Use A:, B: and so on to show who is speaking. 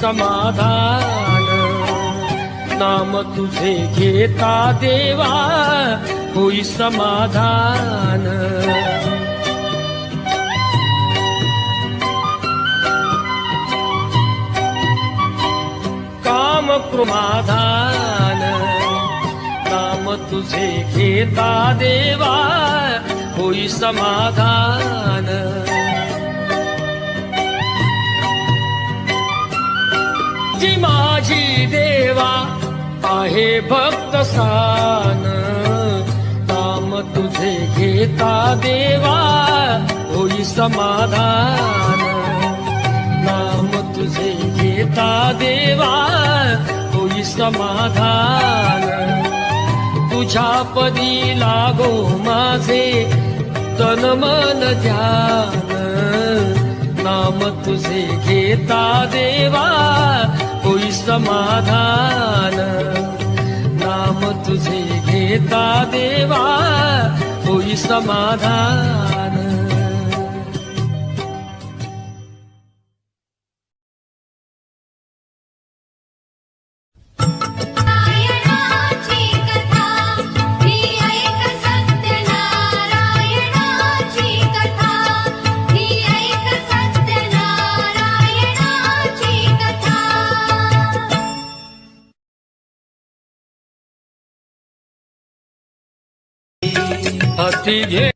A: समाधान। नाम तुझे घेता देवा होई समाधान। काम कृमाधान नाम तुझे घेता देवा होई समाधान। तुझी माझी देवा आहे भक्त सान नाम तुझे घेता देवा होई समाधान. नाम तुझे घेता देवा होई समाधान. तुझ्या पदी लागो माझे तन मन ध्यान. नाम तुझे घेता देवा होई समाधान. नाम तुझे घेता देवा होई समाधान. हाती घे